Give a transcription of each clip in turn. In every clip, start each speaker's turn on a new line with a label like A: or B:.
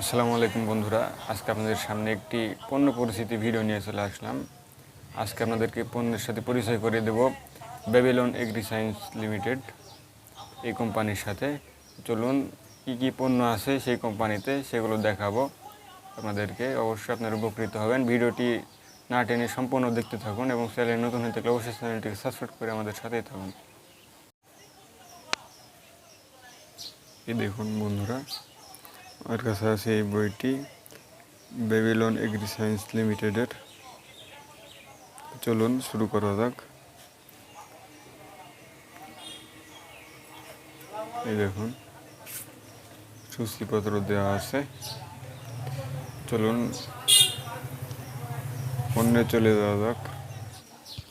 A: আসসালামু আলাইকুম বন্ধুরা, আজকে আপনাদের সামনে একটি পণ্য পরিস্থিতি ভিডিও নিয়ে চলে আসলাম। আজকে আপনাদেরকে পণ্যের সাথে পরিচয় করে দেব বেবিলন এগ্রি সায়েন্স লিমিটেড এই কোম্পানির সাথে। চলুন, কী কী পণ্য আছে সেই কোম্পানিতে সেগুলো দেখাবো। আপনাদেরকে অবশ্যই আপনারা উপকৃত হবেন। ভিডিওটি না টেনে সম্পূর্ণ দেখতে থাকুন এবং চ্যানেল নতুন হয়ে থাকলে অবশ্যই চ্যানেলটিকে সাবস্ক্রাইব করে আমাদের সাথেই থাকুন। এই দেখুন বন্ধুরা আমার কাছে আছে এই বইটি বেবিলন এগ্রি সায়েন্স লিমিটেডের। চলুন শুরু করা যাক। এই দেখুন সূচিপত্র দেওয়া আছে। চলুন, অন্যে চলে যাওয়া যাক।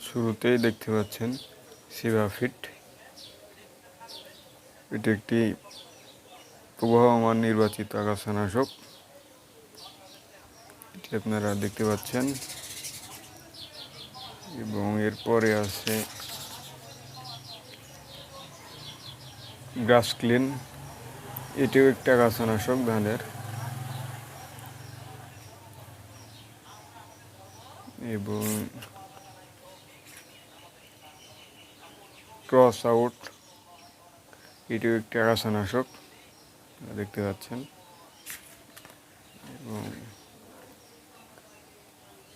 A: শুরুতেই দেখতে পাচ্ছেন সিভাফিট এটি একটি প্রবাহমান নির্বাচিত আগাছানাশক এটি আপনারা দেখতে পাচ্ছেন। এবং এরপরে আছে গ্রাস ক্লিন, এটিও একটা আগাছানাশক ধানের এবং ক্রস আউট, এটিও একটি আগাছানাশক দেখতে পাচ্ছেন। এবং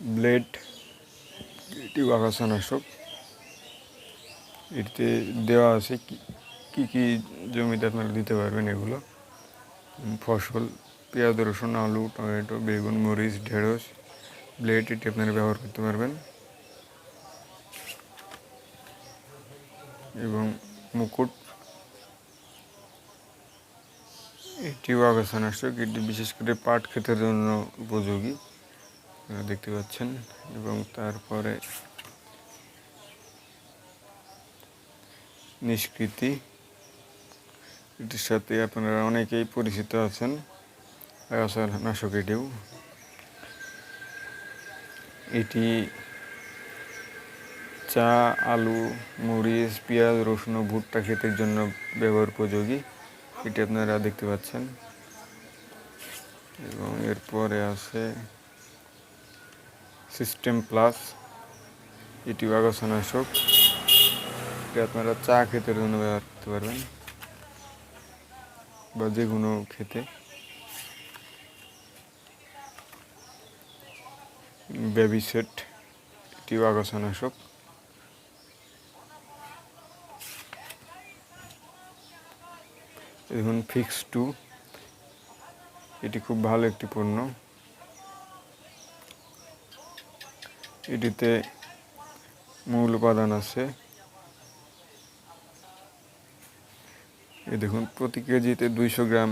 A: ব্লেড এটি আগাছানাশক এটিতে দেওয়া আছে কি- কি জমিতে আপনারা দিতে পারবেন এগুলো। ফসল, পেঁয়াজ, রসুন, আলু, টমেটো, বেগুন, মরিচ, ঢেঁড়স, ব্লেড এটি আপনারা ব্যবহার করতে পারবেন। এবং মুকুট এটিও আগাছানাশক এটি বিশেষ করে পাট ক্ষেতের জন্য উপযোগী। দেখতে পাচ্ছেন, এবং তারপরে নিষ্কৃতি। এটির সাথে আপনারা অনেকেই পরিচিত আছেন আগাছানাশক এটিও। এটি চা, আলু, মরিচ, পেঁয়াজ, রসুন ও ভুট্টা ক্ষেতের জন্য ব্যবহার উপযোগী। এটি আপনারা দেখতে পাচ্ছেন। এবং এরপরে আছে সিস্টেম প্লাস এটি আগাছানাশক এটি আপনারা চা ক্ষেতের জন্য ব্যবহার করতে পারবেন। বা যে কোনো খেতে। বেবি সেট এটিও আগাছানাশক দেখুন ফিক্স টু এটি খুব ভালো একটি পণ্য। এটিতে মূল উপাদান আছে। এ দেখুন, প্রতি কেজিতে দুইশো গ্রাম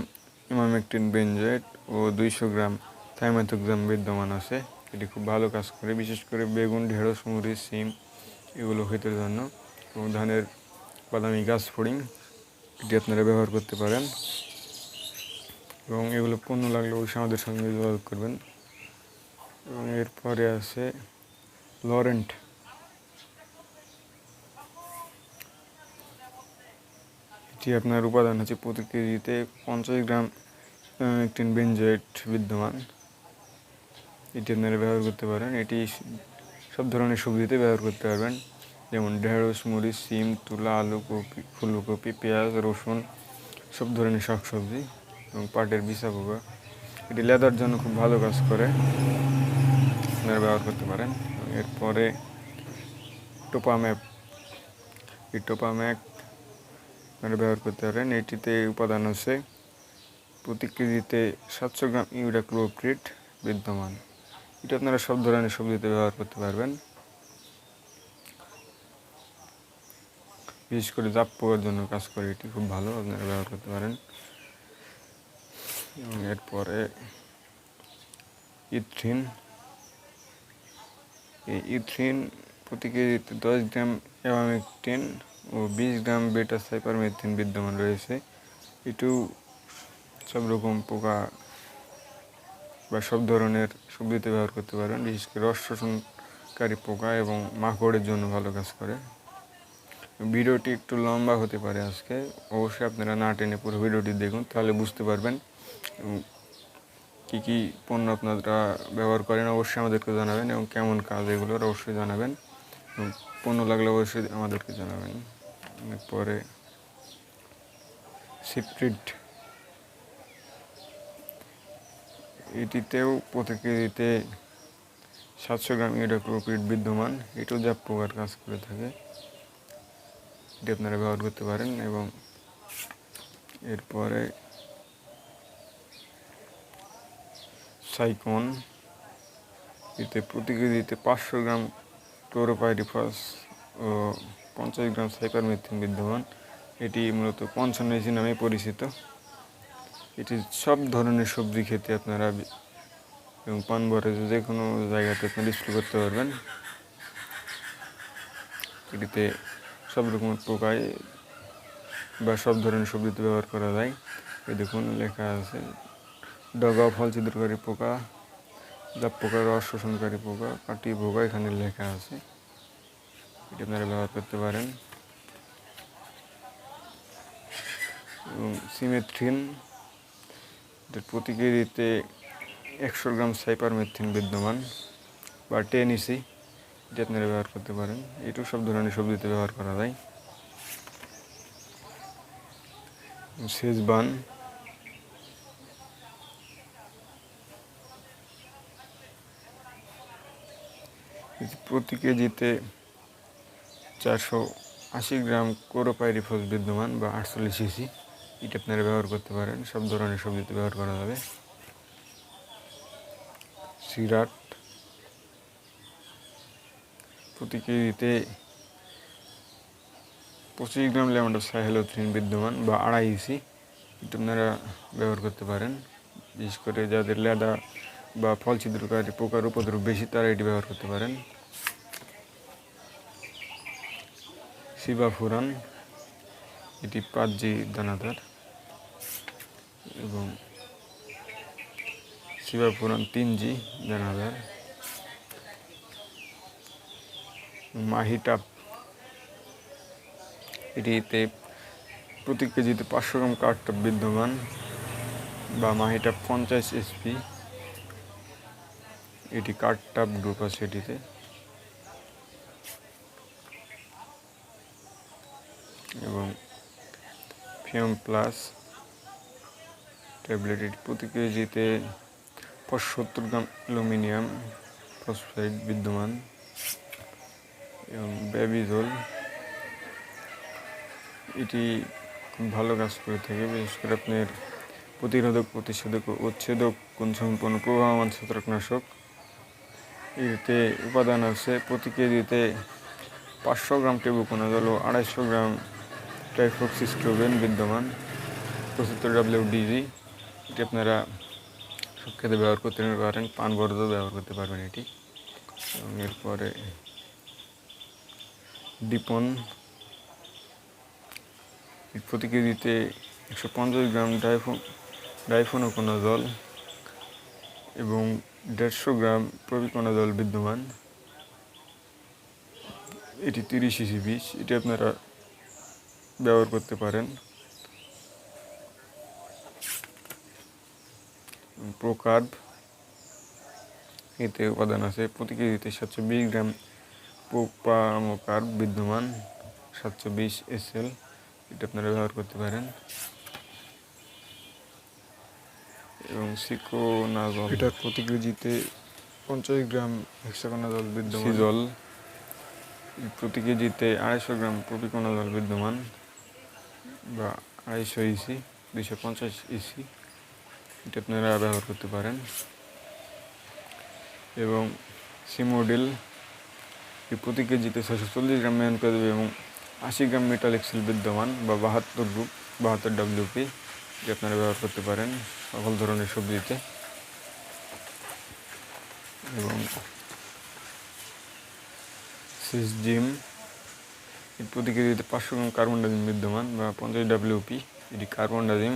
A: ইমামেকটিন বেঞ্জয়েট ও দুইশো গ্রাম থাইমাথোগ্রাম বিদ্যমান আছে। এটি খুব ভালো কাজ করে, বিশেষ করে বেগুন, ঢেঁড়স মরিচ সিম, এগুলো ক্ষেতের জন্য। এবং ধানের বাদামি গাছ ফড়িং। এটি আপনারা ব্যবহার করতে পারেন। এবং এগুলো পণ্য লাগলে অবশ্যই আমাদের সঙ্গে যোগাযোগ করবেন। এবং এরপরে আছে লরেন্ট। এটি আপনার উপাদান হচ্ছে প্রতি কেজিতে পঞ্চাশ গ্রাম একটি বেঞ্জয়েট বিদ্যমান। এটি আপনারা ব্যবহার করতে পারেন। এটি সব ধরনের সবজিতে ব্যবহার করতে পারবেন। যেমন ঢেঁড়স মুড়ি সিম, তুলা আলু কপি ফুলকপি, পেঁয়াজ, রসুন, সব ধরনের শাকসবজি এবং পাটের বিছা পোকা এটি লেদার জন্য খুব ভালো কাজ করে। আপনারা ব্যবহার করতে পারেন। এরপরে টোপাম্যাপ এই টোপাম্যাক আপনারা ব্যবহার করতে পারেন। এটিতে উপাদান আছে প্রতি কেজিতে সাতশো গ্রাম ইউরিয়া ক্লোপ্রিট বিদ্যমান। এটা আপনারা সব ধরনের সবজিতে ব্যবহার করতে পারবেন। বিশেষ করে জাপ পোকার জন্য কাজ করে, এটি খুব ভালো, আপনারা ব্যবহার করতে পারেন। এবং এরপরে ইথ্রিন। এই ইথ্রিন প্রতি কেজিতে দশ গ্রাম অ্যাবামেকটিন ও বিশ গ্রাম বেটা সাইপারমেথিন বিদ্যমান রয়েছে। এটিও সব রকম পোকা বা সব ধরনের সবজিতে ব্যবহার করতে পারেন। বিশেষ করে রস শোষণকারী পোকা এবং মাকড়ের জন্য ভালো কাজ করে। ভিডিওটি একটু লম্বা হতে পারে আজকে। অবশ্যই আপনারা না টেনে পুরো ভিডিওটি দেখুন, তাহলে বুঝতে পারবেন কী কী পণ্য আপনারা ব্যবহার করেন। অবশ্যই আমাদেরকে জানাবেন এবং কেমন কাজ এগুলোর অবশ্যই জানাবেন। পণ্য লাগলে অবশ্যই আমাদেরকে জানাবেন। পরে সিপ্রিট এটিতেও প্রতি কেজিতে সাতশো গ্রাম ইউডাক্লোপিড বিদ্যমান। এটাও যা প্রকার কাজ করে থাকে। এটি আপনারা ব্যবহার করতে পারেন এবং এরপরে সাইকন এতে প্রতি কেজিতে পাঁচশো গ্রাম ক্লোরোপাইরিফাস ও পঞ্চাশ গ্রাম সাইপারমেথিন বিদ্যমান। এটি মূলত পঞ্চান্নজি নামে পরিচিত। এটি সব ধরনের সবজি খেতে আপনারা এবং পান ভরে যে কোনো জায়গাতে আপনারা স্প্রে করতে পারবেন। এটিতে সব রকমের পোকায় বা সব ধরনের সবজিতে ব্যবহার করা যায়। এই দেখুন, লেখা আছে, ডগা ফল ছিদ্রকারী পোকা, যা পোকা রস শোষণকারী পোকা কাটি পোকা এখানে লেখা আছে। এটা আপনারা ব্যবহার করতে পারেন। এবং সিমেথ্রিন প্রতি কেজিতে একশো গ্রাম সাইপারমেথিন বিদ্যমান, বা টেন ইসি। এটা আপনারা ব্যবহার করতে পারেন। এটাও সব ধরনের সবজিতে ব্যবহার করা যায়। সেজবান এটি প্রতি কেজিতে চারশো আশি গ্রাম কোরোপাইরিফস বিদ্যমান বা আটচল্লিশ সিসি। এটা আপনারা ব্যবহার করতে পারেন। সব ধরনের সবজিতে ব্যবহার করা যাবে। সিরাট। প্রতি কেজিতে পঁচিশ গ্রাম ল্যামন্ডো সাহেলোথ্রিন বিদ্যমান বা আড়াই ইসি এটা আপনারা ব্যবহার করতে পারেন। বিশেষ করে যাদের লেদা বা ফল ছিদ্রকারী পোকার উপদ্রব বেশি, তারা এটি ব্যবহার করতে পারেন। শিবাফুরান এটি পাঁচ জি দানাদার। এবং শিবাফুরান তিন জি দানাদার। মাহিটাপ এটিতে প্রতি কেজিতে পাঁচশো গ্রাম কাঠটাপ বিদ্যমান বা মাহিটা পঞ্চাশ এসপি এটি কাঠটাপ গ্রুপ আছে এটিতে। এবং ফিয়াম প্লাস ট্যাবলেট এটি প্রতি কেজিতে সত্তর গ্রাম অ্যালুমিনিয়াম ফসফাইড বিদ্যমান। এবং বেবিজল এটি খুব ভালো কাজ করে থাকে, বিশেষ করে আপনার প্রতিরোধক, প্রতিষেধক উচ্ছেদক কোন সম্পূর্ণ প্রবাহমান ছত্রাকনাশক। এতে উপাদান আছে প্রতি কেজিতে পাঁচশো গ্রাম টেবুকোনাজল ও আড়াইশো গ্রাম ট্রাইফ্লক্সিস্ট্রোবেন বিদ্যমান। পঁচাত্তর ডাব্লিউ ডিজি এটি আপনারা সব ব্যবহার করতে পারেন, পান বর্ধ ব্যবহার করতে পারবেন এটি। এবং এরপরে ডিপন প্রতি কেজিতে একশো পঞ্চাশ গ্রাম ডাইফো ডাইফোনোকোনাজল এবং দেড়শো গ্রাম প্রবিকোনাজল বিদ্যমান। এটি তিরিশ ইসি বিষ এটি আপনারা ব্যবহার করতে পারেন। প্রোকার্ব এতে উপাদান আছে প্রতি কেজিতে সাতশো বিশ গ্রাম পোপামোকার্ব বিদ্যমান সাতশো বিশ এসএল। এটা আপনারা ব্যবহার করতে পারেন। এবং সিকোনাজল
B: এটার প্রতি কেজিতে পঞ্চাশ গ্রাম হেক্সাকোনাজল বিদ্যমান।
A: সিজল। প্রতি কেজিতে আড়াইশো গ্রাম প্রপিকোনাজল বিদ্যমান। বা আড়াইশো ইসি দুইশো পঞ্চাশ ইসি এটা আপনারা ব্যবহার করতে পারেন। এবং সিমোডিল। এই প্রতি কেজিতে ছশো চল্লিশ গ্রাম ম্যান করে দেবে এবং আশি গ্রাম মেটাল এক্সেল বিদ্যমান বা বাহাত্তর গ্রুপ বাহাত্তর ডাব্লিউপি যে আপনারা ব্যবহার করতে পারেন সকল ধরনের সবজিতে। এবং সিস জিমের প্রতি কেজিতে পাঁচশো গ্রাম কার্বন ডাজিম বিদ্যমান বা পঞ্চাশ ডাব্লিউপি এটি কার্বন ডাজিম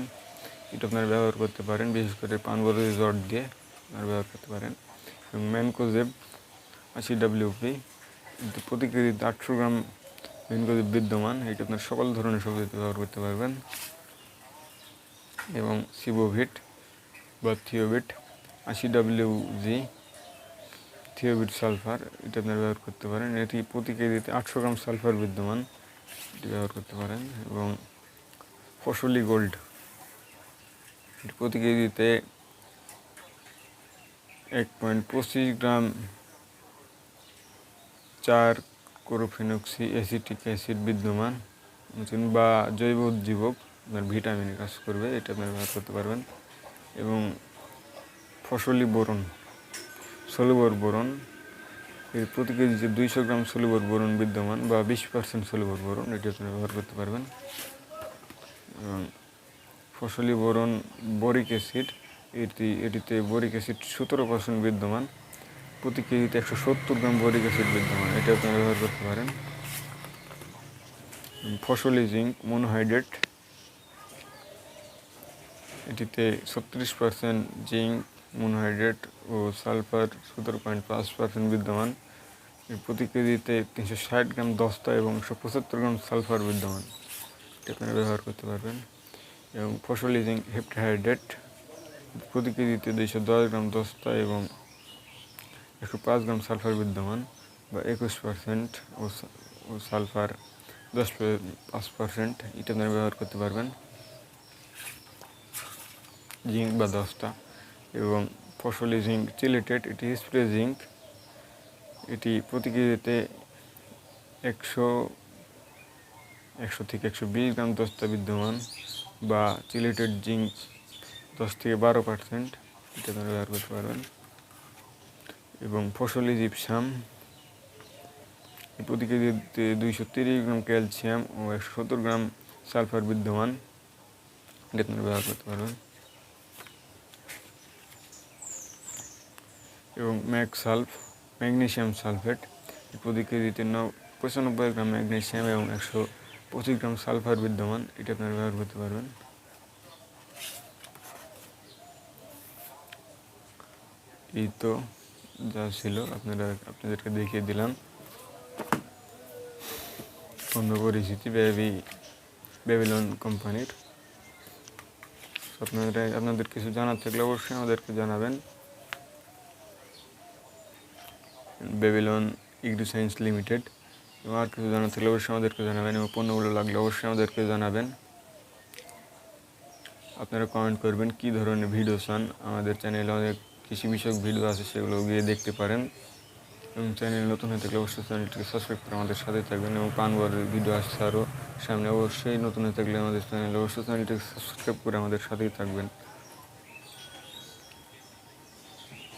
A: এটা আপনারা ব্যবহার করতে পারেন, বিশেষ করে পানবরী জট দিয়ে আপনারা ব্যবহার করতে পারেন। এবং ম্যানকোজেব, আশি ডাব্লিউপি প্রতি কেজিতে আটশো গ্রাম ম্যানকোজেব বিদ্যমান এটা আপনার সকল ধরনের সবজিতে ব্যবহার করতে পারবেন। এবং সিবোভিট বা থিওভিট, আশি ডাব্লিউ জি থিওবিট সালফার, এটা আপনারা ব্যবহার করতে পারেন। এটি প্রতি কেজিতে আটশো গ্রাম সালফার বিদ্যমান, এটি ব্যবহার করতে পারেন। এবং ফসলি গোল্ড প্রতি কেজিতে এক পয়েন্ট পঁচিশ গ্রাম চার কোরোফেনক্সি অ্যাসিটিক অ্যাসিড বিদ্যমান বা জৈব উদ্দীপক, আপনার ভিটামিন কাজ করবে, এটা আপনারা ব্যবহার করতে পারবেন। এবং ফসলি বোরন, সলুবর বোরন, এর প্রতি কেজিতে দুইশো গ্রাম সলুবর বোরন বিদ্যমান বা বিশ পার্সেন্ট সলুবর বোরন, এটি আপনি ব্যবহার করতে পারবেন। এবং ফসলি বোরন বরিক অ্যাসিড, এটি, এটিতে বরিক অ্যাসিড সতেরো পার্সেন্ট বিদ্যমান প্রতি কেজিতে একশো সত্তর গ্রাম বরিক অ্যাসিড বিদ্যমান। এটা আপনারা ব্যবহার করতে পারেন। ফসলি জিঙ্ক, মনোহাইড্রেট। এটিতে ছত্রিশ পার্সেন্ট জিঙ্ক, মনোহাইড্রেট ও সালফার সতেরো পয়েন্ট পাঁচ পার্সেন্ট বিদ্যমান। প্রতি কেজিতে তিনশো ষাট গ্রাম দস্তা এবং একশো পঁচাত্তর গ্রাম সালফার বিদ্যমান। এটা আপনারা ব্যবহার করতে পারবেন। এবং ফসলি জিঙ্ক, হেপ্টাহাইড্রেট। প্রতি কেজিতে দুইশো দশ গ্রাম দস্তা এবং একশো পাঁচ গ্রাম সালফার বিদ্যমান বা একুশ পার্সেন্ট ও সালফার দশ পাঁচ পার্সেন্ট এটা আপনারা ব্যবহার করতে পারবেন। জিঙ্ক বা দস্তা এবং ফসলি জিঙ্ক চিলেটেড এটি স্প্রে জিঙ্ক। এটি প্রতি কেজিতে একশো একশো থেকে একশো বিশ গ্রাম দস্তা বিদ্যমান বা চিলেটেড জিঙ্ক দশ থেকে বারো পার্সেন্ট এটা আপনারা ব্যবহার করতে পারবেন। এবং ফসলি জিপসাম। প্রতি কেজিতে দুইশো তিরিশ গ্রাম ক্যালসিয়াম ও একশো সত্তর গ্রাম সালফার বিদ্যমান। এটা আপনারা ব্যবহার করতে পারবেন এবং ম্যাক সালফ ম্যাগনেশিয়াম সালফেট প্রতি কেজিতে ন পঁচানব্বই গ্রাম ম্যাগনেশিয়াম এবং একশো পঁচিশ গ্রাম সালফার বিদ্যমান। এটা আপনারা ব্যবহার করতে পারবেন। এই তো যা ছিল আপনারা, আপনাদেরকে দেখিয়ে দিলাম। অন্য পরিচিতি বেবি বেবিলন কোম্পানির। আপনারা আপনাদের কিছু জানার থাকলে অবশ্যই আমাদেরকে জানাবেন। Babylon agri science limited. এবং আর কিছু জানার থাকলে অবশ্যই আমাদেরকে জানাবেন এবং পণ্যগুলো লাগলে অবশ্যই আমাদেরকে জানাবেন। আপনারা কমেন্ট করবেন কী ধরনের ভিডিও চান। আমাদের চ্যানেলে অনেক কৃষি বিষয়ক ভিডিও আছে, সেগুলো গিয়ে দেখতে পারেন। এবং চ্যানেল নতুন হয়ে থাকলে অবশ্যই চ্যানেলটিকে সাবস্ক্রাইব করে আমাদের সাথে থাকবেন এবং পানবার ভিডিও আসছে আরও সামনে। অবশ্যই নতুন হয়ে থাকলে আমাদের চ্যানেল অবশ্যই চ্যানেলটিকে সাবস্ক্রাইব করে আমাদের সাথেই থাকবেন।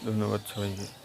A: ধন্যবাদ সবাইকে।